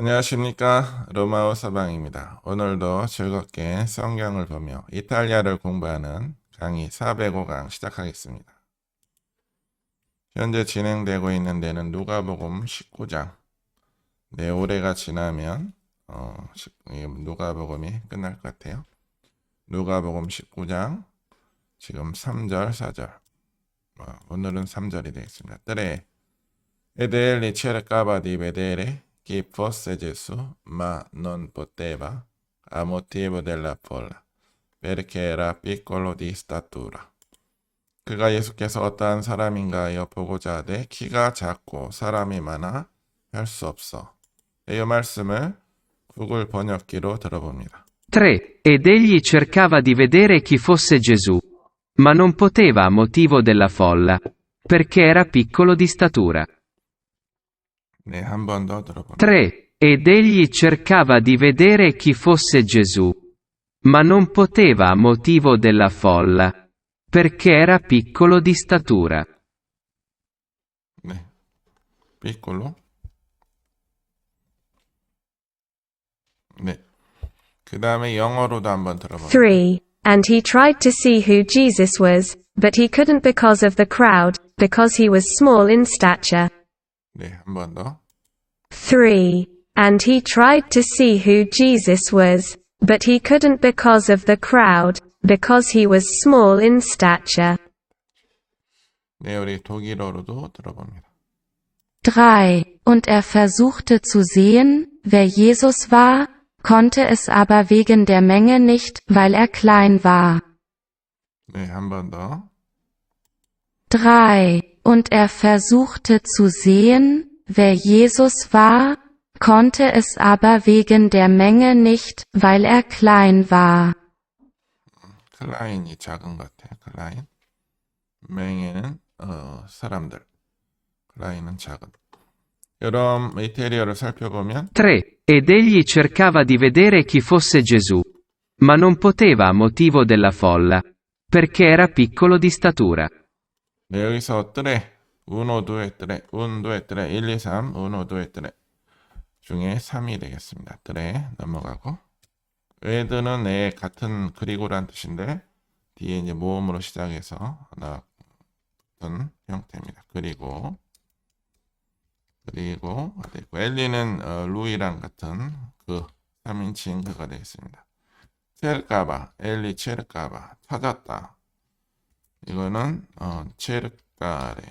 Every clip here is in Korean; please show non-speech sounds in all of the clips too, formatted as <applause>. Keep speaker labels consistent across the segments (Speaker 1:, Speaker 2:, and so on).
Speaker 1: 안녕하십니까. 로마오 서방입니다. 오늘도 즐겁게 성경을 보며 이탈리아를 공부하는 강의 405강 시작하겠습니다. 현재 진행되고 있는 데는 누가복음 19장. 네, 올해가 지나면 어, 누가복음이 끝날 것 같아요. 누가복음 19장 지금 3절, 4절. 어, 오늘은 3절이 되겠습니다. Tre. Ed egli cercava chi fosse Gesù, ma non poteva a motivo della folla, perché era piccolo di statura. 그가 예수께서 어떠한 사람인가 하여 보고자 하되 키가 작고 사람이 많아 할 수 없어. 이 말씀을 구글 번역기로 들어봅니다.
Speaker 2: 3. Ed egli cercava di vedere chi fosse Gesù, ma non poteva a motivo della folla, perché era piccolo di statura. 3. Ed egli cercava di vedere chi fosse Gesù, ma non poteva a motivo della folla, perché era piccolo di statura.
Speaker 1: 네. 삐꼴로. 네. 그 다음에 영어로도 한번 들어봅니다.
Speaker 3: 3. And he tried to see who Jesus was, but he couldn't because of the crowd, because he was small in stature.
Speaker 1: 네, 한 번 더.
Speaker 3: 3. And he tried to see who Jesus was, but he couldn't because of the crowd, because he was small in stature.
Speaker 1: 네, 우리 독일어로도 들어봅니다.
Speaker 4: 3. Und er versuchte zu sehen, wer Jesus war, konnte es aber wegen der Menge nicht, weil er klein war.
Speaker 1: 네, 한 번 더.
Speaker 4: 3. Und er versuchte zu sehen, wer Jesus war, konnte es aber wegen der Menge nicht, weil er klein war.
Speaker 1: 클라인이 작은 것 같아요. 클라인. 맹에는 어, 사람들. 클라인은 작은. 여러분 이태리어를 살펴보면
Speaker 2: 3. Ed egli cercava di vedere chi fosse Gesù, ma non poteva a motivo della folla, perché era piccolo di statura.
Speaker 1: 네, 여기서 뜨레, 두에 뜨레, 운 두에 뜨레, 1, 2, 3, 우노 두에 뜨레 중에 3이 되겠습니다. 뜨레 넘어가고 에드는 네 같은 그리고란 뜻인데 뒤에 이제 모음으로 시작해서 나왔던 형태입니다. 그리고 그리고 되고 엘리는 어, 루이랑 같은 그 3인칭 그가 되겠습니다. 체르까바, 엘리 체르까바 찾았다. 이거는 어, 체르카레.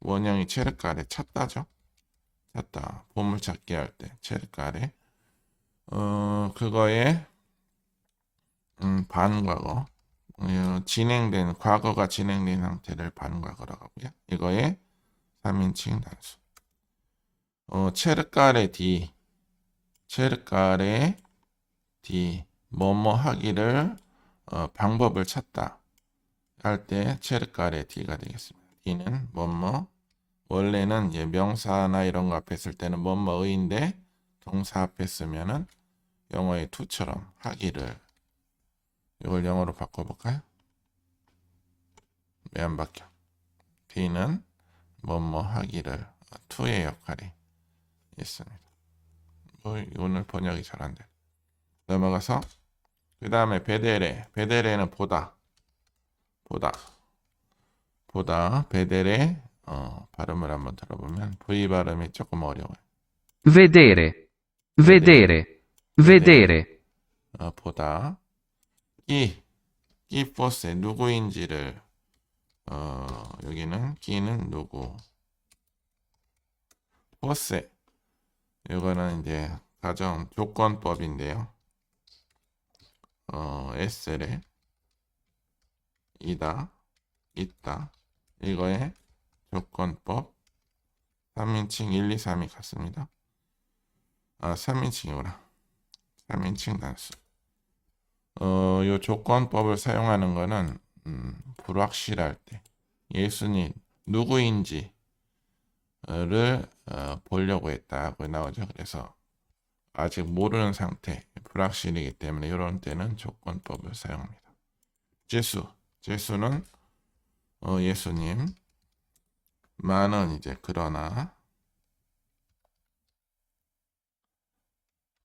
Speaker 1: 원형이 체르카레 찾다죠. 찾다. 보물 찾기 할 때 체르카레. 어 그거에 음, 반과거. 어, 진행된 과거가 진행된 상태를 반과거라고 하고요. 이거에 3인칭 단수. 어 체르카레 디 체르카레 디 뭐뭐 하기를 어, 방법을 찾다 할 때 체르카레 D가 되겠습니다. D는 뭐뭐 원래는 이제 명사나 이런 거 앞에 쓸 때는 뭐뭐의인데 동사 앞에 쓰면은 영어의 to처럼 하기를 이걸 영어로 바꿔볼까요? 왜안 바뀌어? D는 뭐뭐 하기를 to의 역할이 있습니다. 뭐 오늘 번역이 잘 안 돼. 넘어가서 그 다음에 베데레 베데레는 보다 보다 보다 베델의 어, 발음을 한번 들어보면 V 발음이 조금 어려워요.
Speaker 2: Vedere. Vedere. Vedere.
Speaker 1: 어, 보다 끼, 끼 포스 누구인지를 어, 여기는 끼는 누구 포스 이거는 이제 가정 조건법인데요. 어, 에세레 이다, 있다. 이거의 조건법 3인칭 1, 2, 3이 같습니다. 아, 3인칭이구나. 3인칭 단수. 어, 요 조건법을 사용하는 거는 음, 불확실할 때 예수님 누구인지를 어, 보려고 했다고 나오죠. 그래서 아직 모르는 상태, 불확실이기 때문에 이런 때는 조건법을 사용합니다. 제수 제수는 어, 예수님 많은 이제 그러나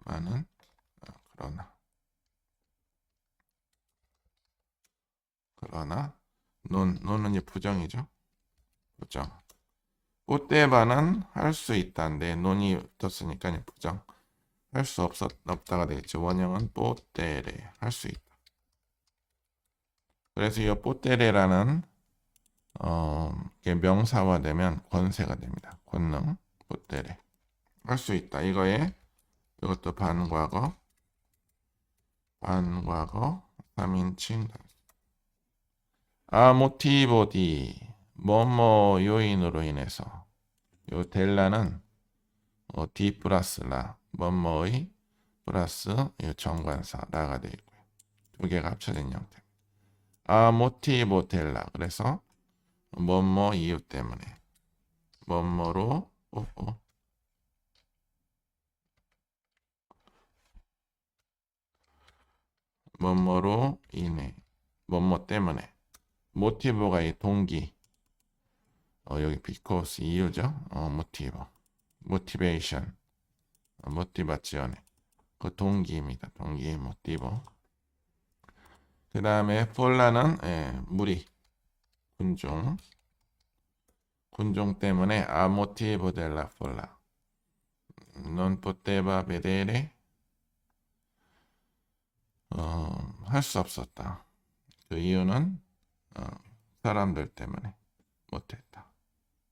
Speaker 1: 많은 어, 그러나 그러나 논 논은 이제 부정이죠. 부정. 꽃대바는 할수 있다인데 논이 이제 부정. 할 수 없었 없다가 되겠죠. 원형은 뽀떼레 할수 있다. 그래서 이 뽀떼레라는 어, 명사화되면 권세가 됩니다. 권능 뽀떼레 할 수 있다. 이거에 이것도 반과거 반과거 3인칭 아 모티보디 뭐뭐 요인으로 인해서 요 델라는 어, 디 플러스 라 뭐뭐의 플러스 이 정관사 라가 되어 있고요. 두 개가 합쳐진 형태. 아모티보 델라. 그래서 뭐뭐 이유 때문에. 뭐뭐로 어, 어. 뭐뭐로 인해. 뭐뭐 때문에. 모티브가 이 동기. 어, 여기 because 이유죠? 어, 모티브. 모티베이션. 어, 모티바지one 그 동기입니다. 동기 모티브 그 다음에 폴라는 예, 무리 군종 군종 때문에 motivo della folla non poteva vedere 어, 할 수 없었다. 그 이유는 어, 사람들 때문에 못했다.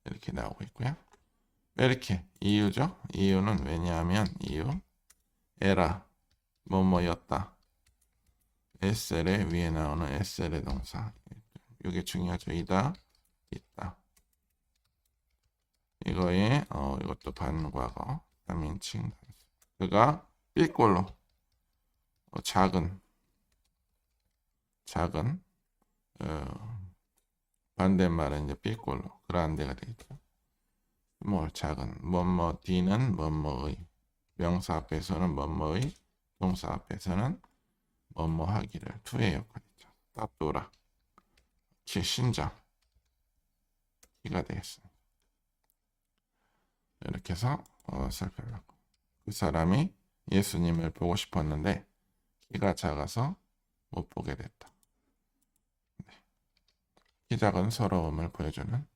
Speaker 1: 이렇게 나오고 있고요. 이렇게 이유죠. 이유는 왜냐하면 이유 에라 뭐뭐였다. SL의 위에 나오는 SL의 동사. 이게 중요하죠. 이다 있다. 이거에 어, 이것도 반과거 3인칭. 그가 삐꼴로. 어, 작은. 작은. 어, 반대말은 이제 삐꼴로. 그란데가 되겠죠. 뭐 작은. 뭐뭐 D는 뭐뭐의. 명사 앞에서는 뭐뭐의. 동사 앞에서는 뭐뭐 하기를 투의 역할이죠. 따또라 기 신장 기가 되겠습니다. 이렇게 해서 어, 살펴봤고 그 사람이 예수님을 보고 싶었는데 키가 작아서 못 보게 됐다. 네. 키 작은 서러움을 보여주는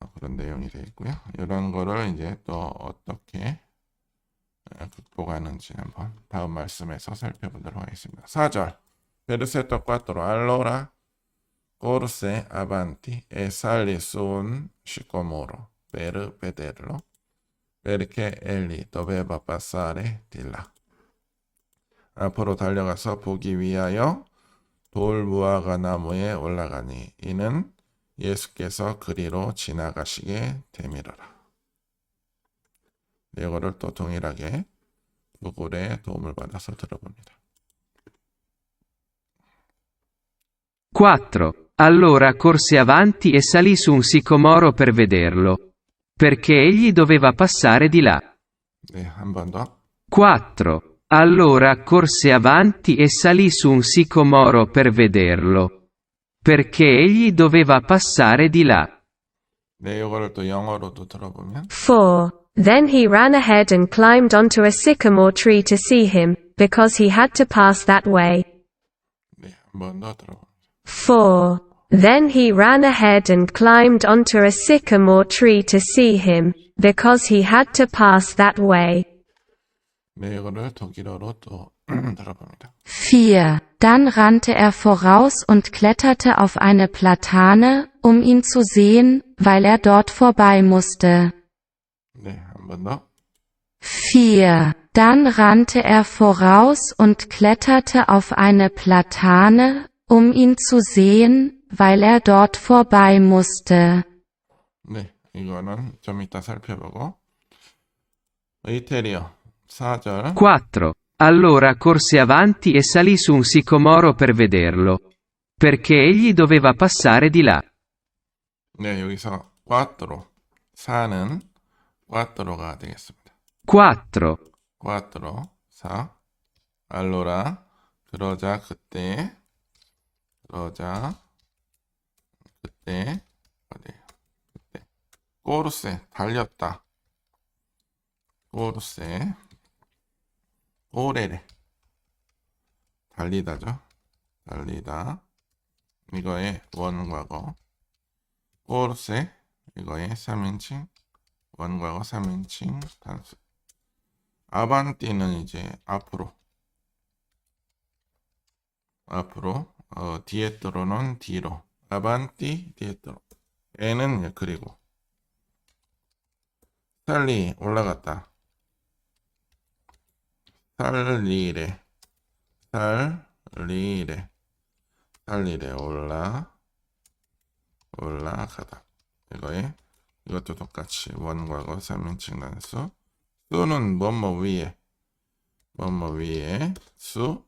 Speaker 1: 어, 그런 내용이 되어 있고요. 이런 거를 이제 또 어떻게 어, 극복하는지 한번 다음 말씀에서 살펴보도록 하겠습니다. 4절 베르세토 4 allora corse avanti e salì su un sicomoro per vederlo perché egli doveva passare di là. 앞으로 달려가서 보기 위하여 돌 무화과 나무에 올라가니 이는 예수께서 그리로 지나가시게 되밀어라. 이거를 또 동일하게 구글의 도움을 받아서 들어봅니다.
Speaker 2: 4. Allora corse avanti e salì su un sicomoro per vederlo. Perché egli doveva passare di là.
Speaker 1: 네, 한 번 더.
Speaker 2: 4. Allora corse avanti e salì su un sicomoro per vederlo. Perché egli doveva passare di là.
Speaker 1: 네, 이거를 또 영어로도 들어보면
Speaker 3: 4. Then he ran ahead and climbed onto a sycamore tree to see him, because he had to pass that way. 4. Then he ran ahead and climbed onto a sycamore tree to see him, because he had to pass that way.
Speaker 4: Vier. Dann rannte er voraus und kletterte auf eine Platane, um ihn zu sehen, weil er dort vorbei musste.
Speaker 1: 네, 한 번 더.
Speaker 4: 4. Dann rannte er voraus und kletterte auf eine Platane, um ihn zu sehen, weil er dort vorbei musste.
Speaker 1: 네, 이거는 좀 이따 살펴보고. 이태리어 4절
Speaker 2: 4. Allora corse avanti e salì su un sicomoro per vederlo. Perché egli doveva passare di là.
Speaker 1: 네, 여기서 4로 4는 4가 되겠습니다.
Speaker 2: 4.
Speaker 1: 4 4 알로라 그러자 그때 그러자 그때 어디 그때 꼬르세 달렸다 꼬르세 오래래. 달리다죠. 달리다. 이거의 원과거. 꼬르세. 이거의 3인칭. 원과거 3인칭 단수. 아반띠는 이제 앞으로. 앞으로. 어, 디에트로는 뒤로. 아반띠, 디에트로. 예, 그리고. 살리 올라갔다. 살리래. 살리래. 살리래 올라 올라가다. 이거에 이것도 똑같이 원과거 3인칭 단수. 수는 뭐뭐 위에 뭐뭐 위에 수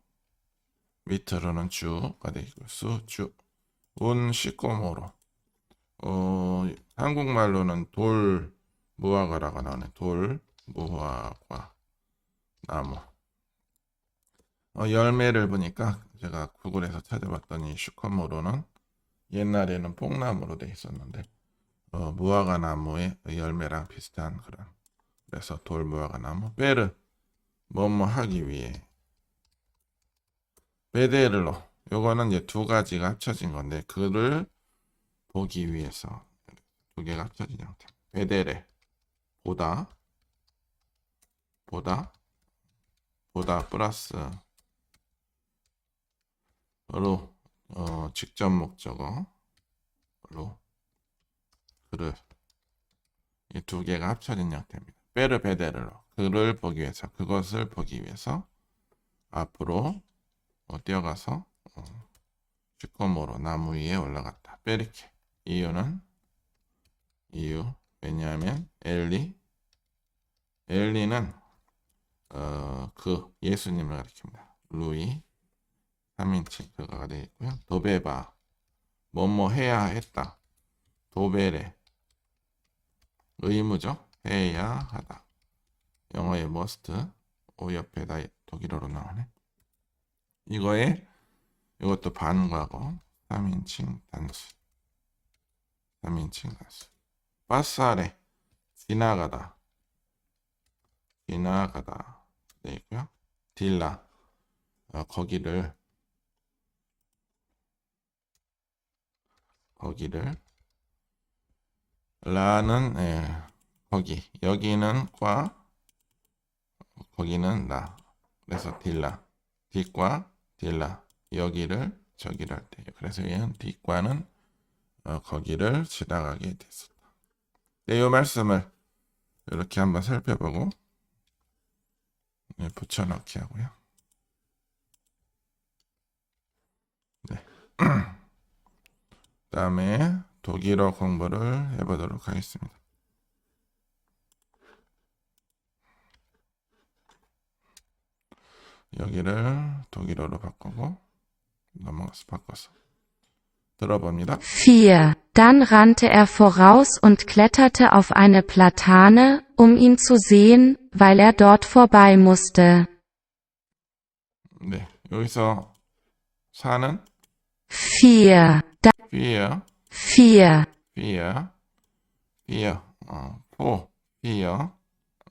Speaker 1: 밑으로는 주가 되고 수, 주. 운, 시꼬모로. 어, 한국말로는 돌, 무화과라고 나오네. 돌, 무화과, 나무. 어, 열매를 보니까 제가 구글에서 찾아봤더니 슈커모로는 옛날에는 뽕나무로 돼 있었는데 어, 무화과 나무의 열매랑 비슷한 그런 그래서 돌 무화과 나무 베르 뭐뭐 하기 위해 베데르로. 요거는 이제 두 가지가 합쳐진 건데 그를 보기 위해서 두 개가 합쳐진 형태. 베데레 보다 보다 보다 플러스 로 어, 직접 목적어로 그를 이 두 개가 합쳐진 형태입니다. 베르 베데르로 그를 보기 위해서 그것을 보기 위해서 앞으로 어, 뛰어가서 어, 슈커모로 나무 위에 올라갔다. 베리케 이유는 이유 왜냐하면 엘리 엘리는 어, 그 예수님을 가리킵니다. 루이 3인칭 그거가 되어 있고요. 도베바 뭐뭐 해야 했다. 도베레 의무죠. 해야 하다. 영어의 must 오 옆에다 독일어로 나오네. 이거에 이것도 반과거 3인칭 단수 3인칭 단수 빠사레 지나가다 지나가다 돼 있고요. 딜라 어, 거기를 거기를 라는 예, 거기 여기는 과 거기는 나 그래서 딜라 뒷과 딜라 여기를 저기를 할 때 그래서 얘는 뒷과는 어, 거기를 지나가게 됐었다. 네, 이 말씀을 이렇게 한번 살펴보고 네, 붙여넣기 하고요. 네. <clears throat> 다음에 독일어 공부를 해보도록 하겠습니다. 여기를 독일어로 바꾸고 넘어가서 바꿔서 들어봅니다.
Speaker 4: 4. Dann rannte er voraus und kletterte auf eine Platane, um ihn zu sehen, weil er dort vorbei musste.
Speaker 1: 네, 여기서 사는
Speaker 4: 4. 4
Speaker 1: vier, vier, vier, 어, four, vier,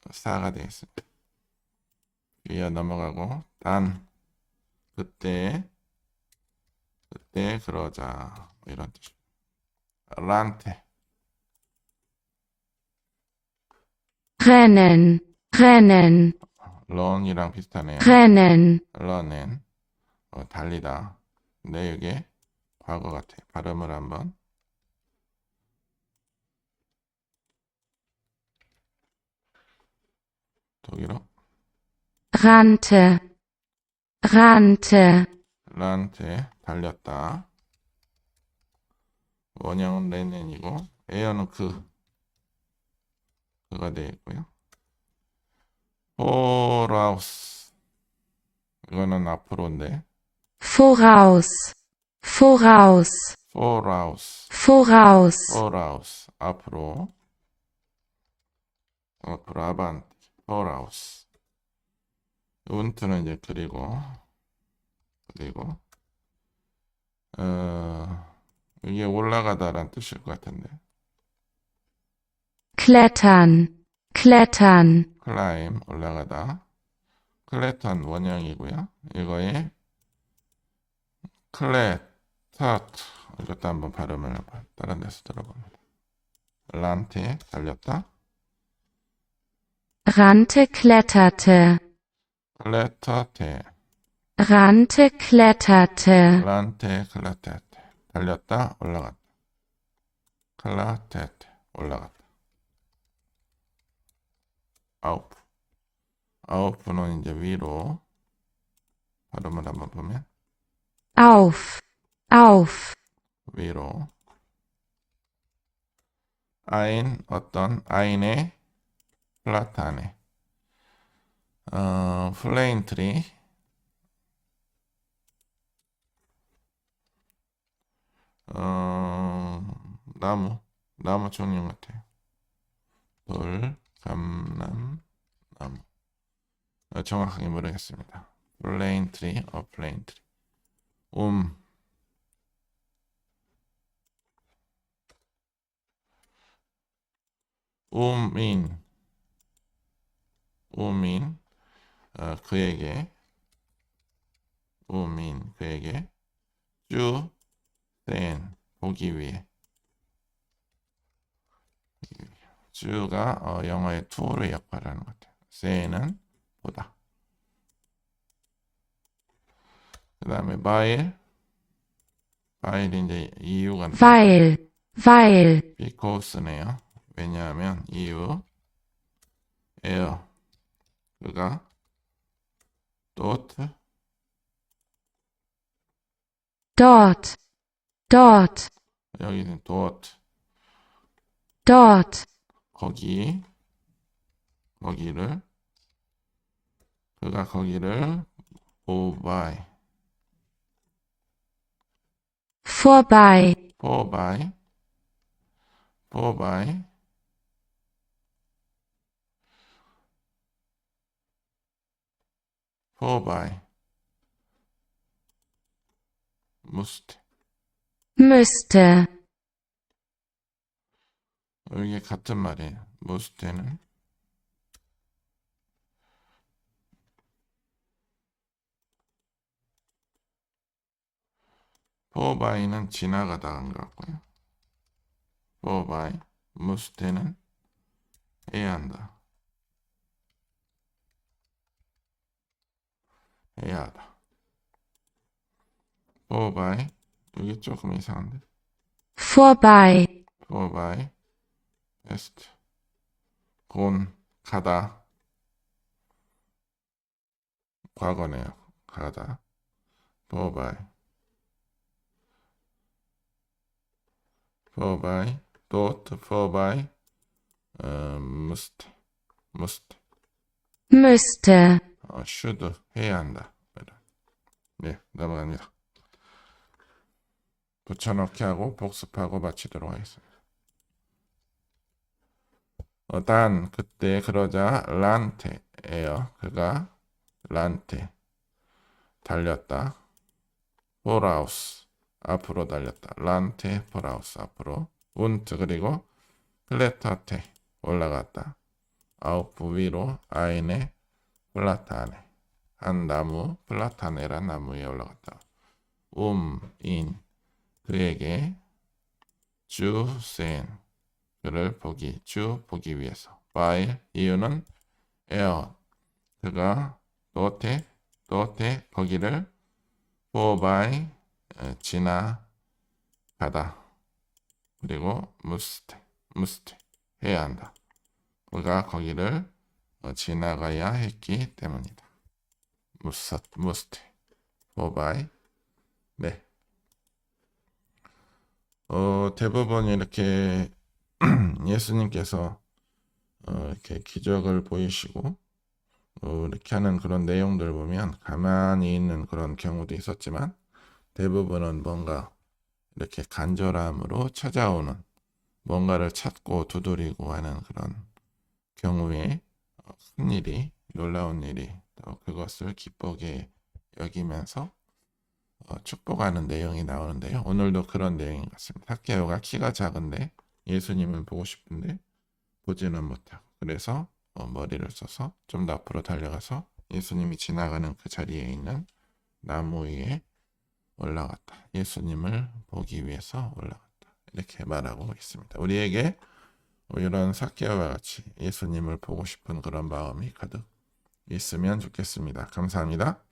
Speaker 1: 4가 되겠습니다. vier 넘어가고 단, 그때, 그때 그러자 이런 뜻. 란테.
Speaker 4: rennen, rennen.
Speaker 1: 런이랑 비슷하네요.
Speaker 4: rennen.
Speaker 1: 러는 어, 달리다. 근데 이게 과거 같아. 발음을 한번 독일어
Speaker 4: Rannte. Rannte.
Speaker 1: 란테 달렸다. 원형은 레넨이고 에어는 그 그가 되어 있고요. 포라우스 이거는 앞으로인데
Speaker 4: Voraus. Voraus.
Speaker 1: 포라우스
Speaker 4: Voraus.
Speaker 1: 포라우스 앞으로 앞으로 아반티 포라우스 운트는 이제 그리고 그리고 어 이게 올라가다란 뜻일 것 같은데
Speaker 4: Klettern. Klettern.
Speaker 1: 클라임 올라가다 클레턴 원형이고요. 이거에 클레터트 이것도 한번 발음을. 다른 데서 들어봅니다. 란테 달렸다.
Speaker 4: Rannte, kletterte,
Speaker 1: 클레터테
Speaker 4: rannte, kletterte,
Speaker 1: 란테 클라테테 달렸다 올라갔다. 클라테테 올라갔다. 아우프 아우프는 이제 위로 발음을 한번 보면
Speaker 4: auf, auf,
Speaker 1: 위로 아인 어떤 아인의 플라타네 어 플레인 트리 어 나무. 나무 종류 같아요. 돌 감람 나무. 어, 정확하게 모르겠습니다. 플레인 트리 어 플레인 트리 움 우민 우민 어, 그에게 우민 그에게 주센 보기 위해 주가 어, 영어의 to의 역할을 하는 것 같아요. 센은 보다. 그 다음에 바일 바일이 이제 이유가
Speaker 4: weil, weil,
Speaker 1: because네요. 왜냐하면 이유 에어 그가 dort
Speaker 4: dort, dort,
Speaker 1: 여기는 dort
Speaker 4: dort,
Speaker 1: 거기 거기를 그가 거기를 vorbei
Speaker 4: vorbei,
Speaker 1: vorbei vorbei vorbei musste
Speaker 4: müsste,
Speaker 1: 이게 같은 말이에요. musste는 vorbei는 지나가다 한것 같고요. vorbei musste는 해야 한다. 해야 하다. vorbei 이게 조금 이상한데.
Speaker 4: vorbei,
Speaker 1: vorbei ist 곤 가다 과거네요 가다 vorbei vorbei dort vorbei 어, musste musste
Speaker 4: müsste,
Speaker 1: 어, should 해야 한다. 네 넘어갑니다 붙여넣기 하고 복습하고 마치도록 하겠습니다 어, 단 그때 그러자 란테예요. 그가 란테 달렸다. 포라우스 앞으로 달렸다. 란테 포라우스 앞으로 운트 그리고 클레타테 올라갔다. 아우프 위로 아인의 플라타네 한 나무 플라타네란 나무 위에 올라갔다. 음인. 그에게 주센 그를 보기 주 보기 위해서. by 이유는 에어 그가 도테 도테 거기를 포바이 지나 가다. 그리고 무스테 무스테 해야 한다. 그가 거기를 어, 지나가야 했기 때문이다. 무스 무스테 포바이 네. 어, 대부분 이렇게 <clears throat> 예수님께서 어, 이렇게 기적을 보이시고 어, 이렇게 하는 그런 내용들 보면 가만히 있는 그런 경우도 있었지만 대부분은 뭔가 이렇게 간절함으로 찾아오는 뭔가를 찾고 두드리고 하는 그런 경우에 어, 큰 일이 놀라운 일이 또 그것을 기쁘게 여기면서 어, 축복하는 내용이 나오는데요. 오늘도 그런 내용인 것 같습니다. 학개오가 키가 작은데 예수님을 보고 싶은데 보지는 못하고 그래서 어, 머리를 써서 좀 더 앞으로 달려가서 예수님이 지나가는 그 자리에 있는 나무 위에 올라갔다. 예수님을 보기 위해서 올라갔다. 이렇게 말하고 있습니다. 우리에게 이런 사케와 같이 예수님을 보고 싶은 그런 마음이 가득 있으면 좋겠습니다. 감사합니다.